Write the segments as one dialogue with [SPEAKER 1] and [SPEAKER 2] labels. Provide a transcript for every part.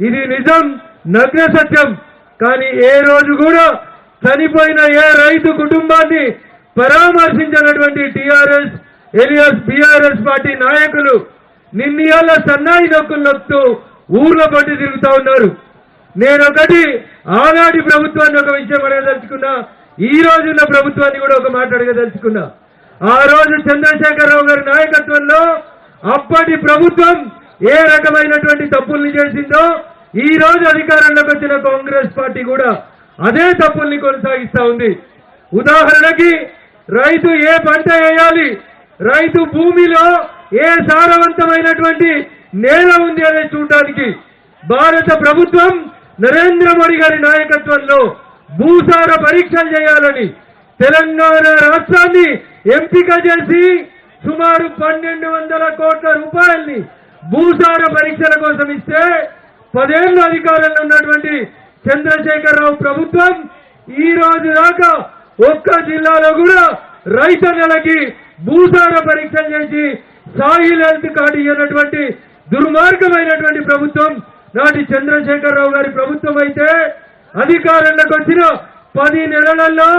[SPEAKER 1] ఇది నిజం నగ్న సత్యం. కానీ ఏ రోజు కూడా చనిపోయిన ఏ రైతు కుటుంబాన్ని పరామర్శించినటువంటి టిఆర్ఎస్ ఎలియస్ బిఆర్ఎస్ పార్టీ నాయకులు నిన్నయాల సన్నాయి నొక్కులు నొక్కుతూ ఊర్లో పట్టి తిరుగుతా ఉన్నారు. నేను ఒకటి ఆనాటి ప్రభుత్వాన్ని ఒక విషయం అడగదలుచుకున్నా ఈ రోజున్న ప్రభుత్వాన్ని కూడా ఒక మాట అడగదలుచుకున్నా ఆ రోజు చంద్రశేఖరరావు గారి నాయకత్వంలో అప్పటి ప్రభుత్వం ఏ రకమైనటువంటి తప్పుల్ని చేసిందో ఈ రోజు అధికారంలోకి వచ్చిన కాంగ్రెస్ పార్టీ కూడా అదే తప్పుల్ని కొనసాగిస్తా ఉంది. ఉదాహరణకి రైతు ఏ పంట వేయాలి? రైతు భూమిలో ఏ సారవంతమైనటువంటి నేల ఉంది అనేది చూడడానికి భారత ప్రభుత్వం నరేంద్ర మోడీ గారి నాయకత్వంలో భూసార పరీక్షలు చేయాలని తెలంగాణ రాష్ట్రాన్ని ఎంపిక చేసి సుమారు పన్నెండు వందల కోట్ల రూపాయల్ని భూసార పరీక్షల కోసం ఇస్తే పదేళ్ళు అధికారంలో ఉన్నటువంటి చంద్రశేఖరరావు ప్రభుత్వం ఈ రోజు దాకా ఒక్క జిల్లాలో కూడా రైతన్నలకి భూసార పరీక్ష చేసి సాయిల్ హెల్త్ కార్డు ఇవ్వనటువంటి దుర్మార్గమైనటువంటి ప్రభుత్వం నాటి చంద్రశేఖరరావు గారి ప్రభుత్వం అయితే అధికారంలోకి వచ్చిన పది నెలలలో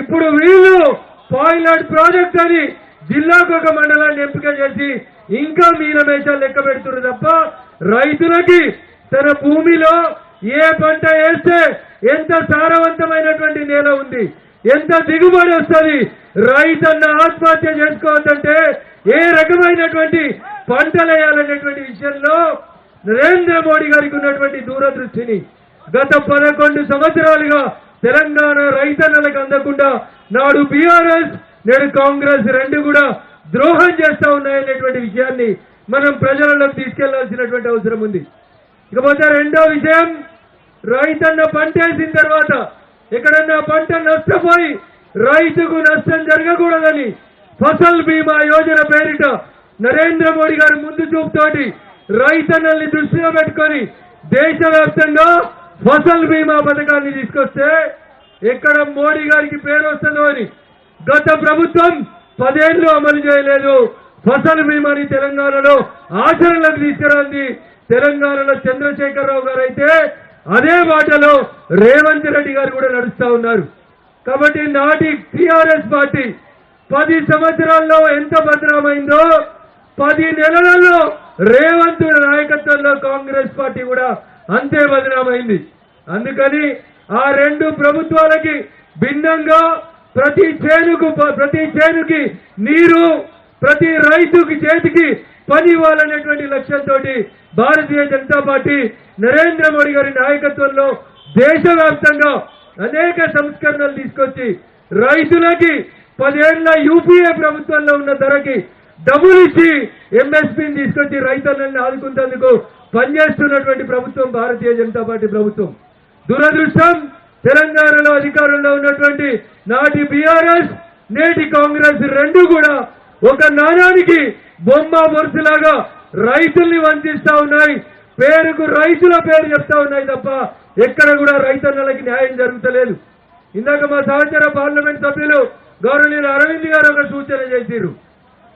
[SPEAKER 1] ఇప్పుడు వీళ్ళు పాయిలట్ ప్రాజెక్ట్ అని జిల్లాకు ఒక మండలాన్ని ఎంపిక చేసి ఇంకా మీనమేషాలు లెక్క పెడుతున్నారు తప్ప రైతులకి తన భూమిలో ఏ పంట వేస్తే ఎంత సారవంతమైనటువంటి నేల ఉంది ఎంత దిగుబడి వస్తుంది రైతన్న ఆత్మహత్య చేసుకోవద్దంటే ఏ రకమైనటువంటి పంటలు వేయాలనేటువంటి విషయంలో నరేంద్ర మోడీ గారికి ఉన్నటువంటి దూరదృష్టిని గత పదకొండు సంవత్సరాలుగా తెలంగాణ రైతన్నలకు అందకుండా నాడు బీఆర్ఎస్ నేడు కాంగ్రెస్ రెండు కూడా ద్రోహం చేస్తా ఉన్నాయనేటువంటి విషయాన్ని మనం ప్రజలలోకి తీసుకెళ్ళాల్సినటువంటి అవసరం ఉంది. ఇకపోతే రెండో విషయం రైతన్న పంట వేసిన తర్వాత ఎక్కడన్నా పంట నష్టపోయి రైతుకు నష్టం జరగకూడదని ఫసల్ బీమా యోజన పేరిట నరేంద్ర మోడీ గారు ముందు చూపుతోటి రైతన్నల్ని దృష్టిలో పెట్టుకొని దేశవ్యాప్తంగా ఫసల్ బీమా పథకాన్ని తీసుకొస్తే ఎక్కడ మోడీ గారికి పేరు వస్తుందో అని గత ప్రభుత్వం పదేళ్ళు అమలు చేయలేదు. ఫసల్ బీమాని తెలంగాణలో ఆచరణలోకి తీసుకురాంది తెలంగాణలో చంద్రశేఖరరావు గారు అయితే అదే బాటలో రేవంత్ రెడ్డి గారు కూడా నడుస్తా ఉన్నారు. కాబట్టి నాటి టిఆర్ఎస్ పార్టీ పది సంవత్సరాల్లో ఎంత భద్రమైందో పది నెలలలో రేవంత్ నాయకత్వంలో కాంగ్రెస్ పార్టీ కూడా అంతే బదనామైంది. అందుకని ఆ రెండు ప్రభుత్వాలకి భిన్నంగా ప్రతి చేనుకు ప్రతి చేనుకి నీరు ప్రతి రైతుకి చేతికి పని ఇవ్వాలనేటువంటి లక్ష్యంతో భారతీయ జనతా పార్టీ నరేంద్ర మోడీ గారి నాయకత్వంలో దేశవ్యాప్తంగా అనేక సంస్కరణలు తీసుకొచ్చి రైతులకి పదేళ్ళ యూపీఏ ప్రభుత్వంలో ఉన్న ధరకి డబ్బులు ఇచ్చి ఎంఎస్పీని తీసుకొచ్చి రైతులను ఆదుకుంటేందుకు పనిచేస్తున్నటువంటి ప్రభుత్వం భారతీయ జనతా పార్టీ ప్రభుత్వం. దురదృష్టం తెలంగాణలో అధికారంలో ఉన్నటువంటి నాటి బీఆర్ఎస్ నేటి కాంగ్రెస్ రెండు కూడా ఒక నాణానికి బొమ్మ బొరుసులాగా రైతుల్ని వంచిస్తా ఉన్నాయి. పేరుకు రైతుల పేరు చెప్తా ఉన్నాయి తప్ప ఎక్కడ కూడా రైతన్నలకి న్యాయం జరుగుతలేదు. ఇందాక మా సహచర పార్లమెంట్ సభ్యులు గౌరవనీయులు అరవింద్ గారు ఒక సూచన చేశారు.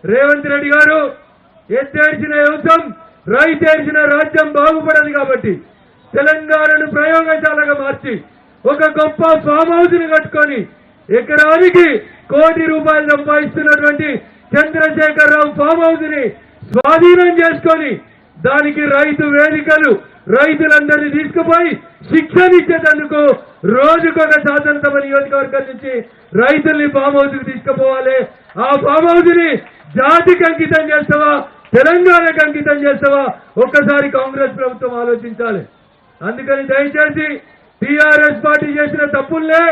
[SPEAKER 1] రేవంత్ రెడ్డి గారు ఎత్తేర్చిన యువతం రైతేర్చిన రాజ్యం బాగుపడదు కాబట్టి తెలంగాణను ప్రయోగశాలగా మార్చి ఒక గొప్ప ఫామ్ హౌస్ని కట్టుకొని ఎకరానికి కోటి రూపాయలు సంపాదిస్తున్నటువంటి చంద్రశేఖరరావు ఫామ్ హౌస్ని స్వాధీనం చేసుకొని దానికి రైతు వేదికలు రైతులందరినీ తీసుకుపోయి శిక్షణ ఇచ్చేటందుకు రోజుకొక శాసనసభ నియోజకవర్గం నుంచి రైతుల్ని ఫామ్ హౌస్కి తీసుకుపోవాలి. ఆ ఫామ్ హౌస్ని జాతికి అంకితం చేస్తావా? తెలంగాణకు అంకితం చేస్తావా? ఒక్కసారి కాంగ్రెస్ ప్రభుత్వం ఆలోచించాలి. అందుకని దయచేసి టిఆర్ఎస్ పార్టీ చేసిన తప్పుల్నే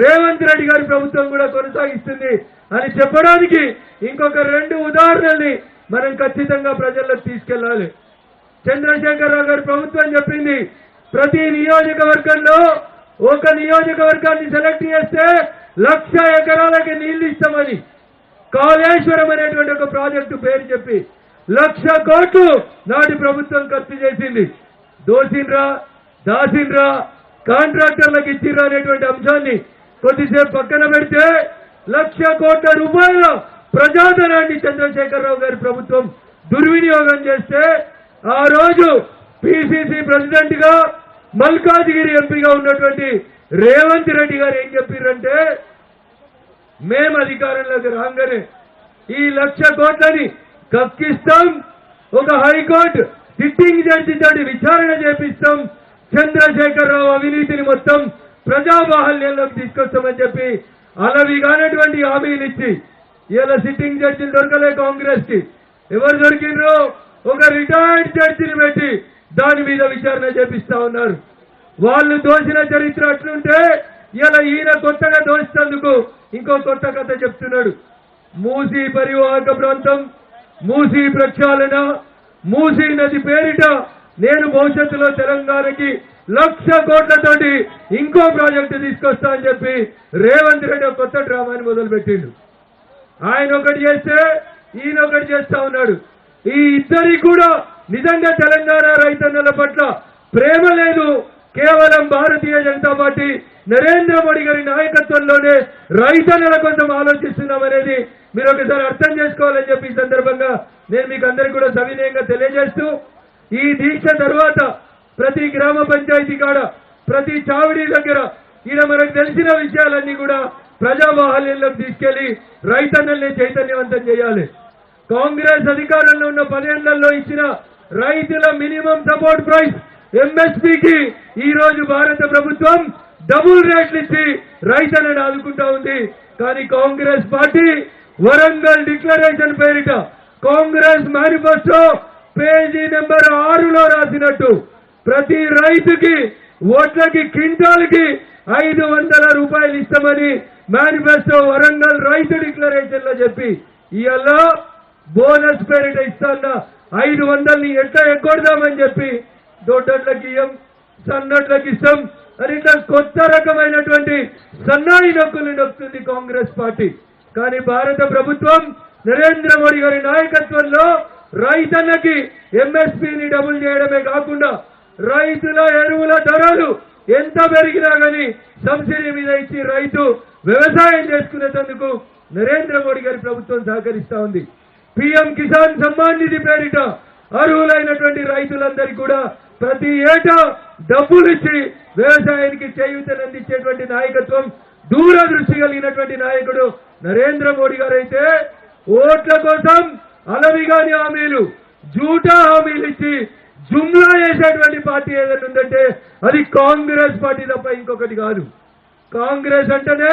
[SPEAKER 1] రేవంత్ రెడ్డి గారి ప్రభుత్వం కూడా కొనసాగిస్తుంది అని చెప్పడానికి ఇంకొక రెండు ఉదాహరణల్ని మనం ఖచ్చితంగా ప్రజల్లోకి తీసుకెళ్ళాలి. చంద్రశేఖరరావు గారి ప్రభుత్వం చెప్పింది ప్రతి నియోజకవర్గంలో ఒక నియోజకవర్గాన్ని సెలెక్ట్ చేస్తే లక్ష ఎకరాలకి నీళ్ళు ఇస్తామని కాళేశ్వరం అనేటువంటి ఒక ప్రాజెక్టు పేరు చెప్పి లక్ష కోట్లు నాటి ప్రభుత్వం ఖర్చు చేసింది. దోసిండ్రా దాసిండ్రా కాంట్రాక్టర్లకు ఇచ్చిర్రు అనేటువంటి అంశాన్ని కొద్దిసేపు పక్కన పెడితే లక్ష కోట్ల రూపాయల ప్రజాధనాన్ని చంద్రశేఖరరావు గారి ప్రభుత్వం దుర్వినియోగం చేస్తే ఆ రోజు పిసిసి ప్రెసిడెంట్గా మల్కాజిగిరి ఎంపీగా ఉన్నటువంటి రేవంత్ రెడ్డి గారు ఏం చెప్పారంటే మేము అధికారంలోకి రాగానే ఈ లక్ష కోట్లని కక్కిస్తాం ఒక హైకోర్టు సిట్టింగ్ జడ్జి తోటి విచారణ చేపిస్తాం చంద్రశేఖరరావు అవినీతిని మొత్తం ప్రజాబాహల్యంలోకి తీసుకొస్తామని చెప్పి అలవి కానటువంటి హామీలు ఇచ్చి ఇలా సిట్టింగ్ జడ్జిలు దొరకలే కాంగ్రెస్కి ఎవరు దొరికిండ్రు? ఒక రిటైర్డ్ జడ్జిని పెట్టి దాని మీద విచారణ చేపిస్తా ఉన్నారు. వాళ్ళు దోసిన చరిత్ర అట్లుంటే ఇలా ఈయన కొత్తగా దోచినందుకు ఇంకో కొత్త కథ చెప్తున్నాడు. మూసీ పరివాహక ప్రాంతం మూసీ ప్రక్షాళన మూసీ నది పేరిట నేను భవిష్యత్తులో తెలంగాణకి లక్ష కోట్లతోటి ఇంకో ప్రాజెక్టు తీసుకొస్తా అని చెప్పి రేవంత్ రెడ్డి కొత్త డ్రామాని మొదలుపెట్టిండు. ఆయన ఒకటి చేస్తే ఈయన ఒకటి చేస్తా ఉన్నాడు. ఈ ఇద్దరి కూడా నిజంగా తెలంగాణ రైతన్నల పట్ల ప్రేమ లేదు. కేవలం భారతీయ జనతా పార్టీ నరేంద్ర మోడీ గారి నాయకత్వంలోనే రైతన్నల కోసం ఆలోచిస్తున్నామనేది మీరు ఒకసారి అర్థం చేసుకోవాలని చెప్పి ఈ సందర్భంగా నేను మీకు అందరికీ కూడా సవినయంగా తెలియజేస్తూ ఈ దీక్ష తర్వాత ప్రతి గ్రామ పంచాయతీ కాడ ప్రతి చావిడి దగ్గర ఈయన మనకు తెలిసిన విషయాలన్నీ కూడా ప్రజాబాహల్యంలోకి తీసుకెళ్ళి రైతన్నల్ని చైతన్యవంతం చేయాలి. కాంగ్రెస్ అధికారంలో ఉన్న పదేళ్ళలో ఇచ్చిన రైతుల మినిమం సపోర్ట్ ప్రైస్ ఎంఎస్పీకి ఈ రోజు భారత ప్రభుత్వం డబుల్ రేట్లు ఇచ్చి రైతులను ఆదుకుంటా ఉంది. కానీ కాంగ్రెస్ పార్టీ వరంగల్ డిక్లరేషన్ పేరిట కాంగ్రెస్ మేనిఫెస్టో పేజీ నెంబర్ ఆరులో రాసినట్టు ప్రతి రైతుకి ఓట్లకి క్వింటాల్కి ఐదు వందల రూపాయలు ఇస్తామని మేనిఫెస్టో వరంగల్ రైతు డిక్లరేషన్లో చెప్పి ఇవాళ బోనస్ పేరిట ఇస్తాన్న ఐదు వందల్ని ఎట్లా ఎగ్గొడదామని చెప్పి దొడ్డట్లకి ఇయ్యం సన్నట్లకి ఇస్తాం. అని ఇట్లా కొత్త రకమైనటువంటి సన్నాయి నొక్కులు నొక్కుతుంది కాంగ్రెస్ పార్టీ. కానీ భారత ప్రభుత్వం నరేంద్ర మోడీ గారి నాయకత్వంలో రైతన్నకి ఎంఎస్పీని డబుల్ చేయడమే కాకుండా రైతుల ఎరువుల ధరలు ఎంత పెరిగినా కానీ సబ్సిడీ మీద ఇచ్చి రైతు వ్యవసాయం చేసుకునేటందుకు నరేంద్ర మోడీ గారి ప్రభుత్వం సహకరిస్తా ఉంది. పిఎం కిసాన్ సమ్మాన్ నిధి పేరిట అర్హులైనటువంటి రైతులందరికీ కూడా ప్రతి ఏటా డబ్బులు ఇచ్చి వ్యవసాయానికి చేయూతనందించేటువంటి నాయకత్వం దూరదృష్టి కలిగినటువంటి నాయకుడు నరేంద్ర మోడీ గారైతే ఓట్ల కోసం అనవిగాని హామీలు జూటా హామీలు ఇచ్చి జుమ్లా చేసేటువంటి పార్టీ ఏదైనా ఉందంటే అది కాంగ్రెస్ పార్టీ తప్ప ఇంకొకటి కాదు. కాంగ్రెస్ అంటేనే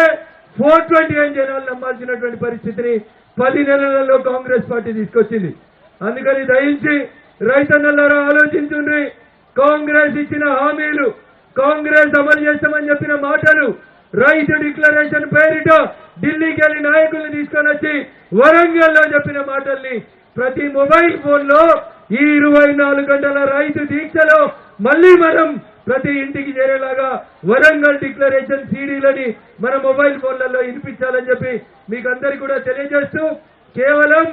[SPEAKER 1] ఫోర్ ట్వంటీ ఏం జనాలు నమ్మాల్సినటువంటి పరిస్థితిని పది నెలలలో కాంగ్రెస్ పార్టీ తీసుకొచ్చింది. అందుకని దయించి రైతన్నలారా ఆలోచించుండ్రి కాంగ్రెస్ ఇచ్చిన హామీలు కాంగ్రెస్ అమలు చేస్తామని చెప్పిన మాటలు రైతు డిక్లరేషన్ పేరిట ఢిల్లీకి వెళ్ళి నాయకుల్ని తీసుకొని వచ్చి వరంగల్లో చెప్పిన మాటల్ని ప్రతి మొబైల్ ఫోన్లో ఈ ఇరవై నాలుగు గంటల రైతు దీక్షలో మళ్ళీ మనం ప్రతి ఇంటికి చేరేలాగా వరంగల్ డిక్లరేషన్ సీడీలని మన మొబైల్ ఫోన్లలో వినిపించాలని చెప్పి మీకు అందరికీ కూడా తెలియజేస్తూ కేవలం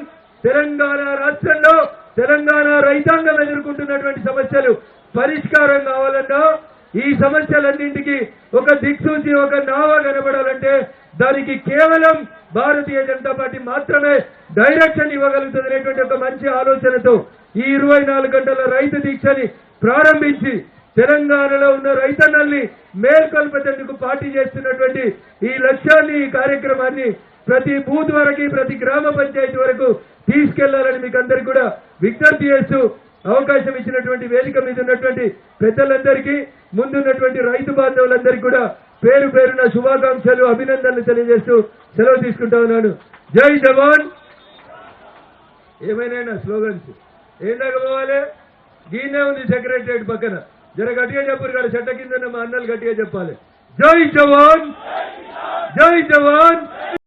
[SPEAKER 1] తెలంగాణ రాష్ట్రంలో తెలంగాణ రైతాంగం ఎదుర్కొంటున్నటువంటి సమస్యలు పరిష్కారం కావాలన్నా ఈ సమస్యలన్నింటికి ఒక దిక్సూచి ఒక నావ కనబడాలంటే దానికి కేవలం భారతీయ జనతా పార్టీ మాత్రమే డైరెక్షన్ ఇవ్వగలుగుతుంది అనేటువంటి ఒక మంచి ఆలోచనతో ఈ ఇరవై నాలుగు గంటల రైతు దీక్షని ప్రారంభించి తెలంగాణలో ఉన్న రైతన్నల్ని మేల్కొల్పేందుకు పార్టీ చేస్తున్నటువంటి ఈ లక్ష్యాన్ని ఈ కార్యక్రమాన్ని ప్రతి బూత్ వరకు ప్రతి గ్రామ పంచాయతీ వరకు తీసుకెళ్ళాలని మీకు అందరికీ కూడా విజ్ఞప్తి చేస్తూ అవకాశం ఇచ్చినటువంటి వేదిక మీద ఉన్నటువంటి పెద్దలందరికీ ముందున్నటువంటి రైతు బాంధవులందరికీ కూడా పేరు పేరున శుభాకాంక్షలు అభినందనలు తెలియజేస్తూ సెలవు తీసుకుంటా ఉన్నాను. జై జవాన్! ఏమైనా స్లోగన్స్? ఏం దాకా పోవాలి గీనే ఉంది సెక్రటరియట్ పక్కన. జర గట్టిగా చెప్పారు కాదు చెట్ట కింద మా అన్నలు గట్టిగా చెప్పాలి. జై జవాన్! జై జవాన్!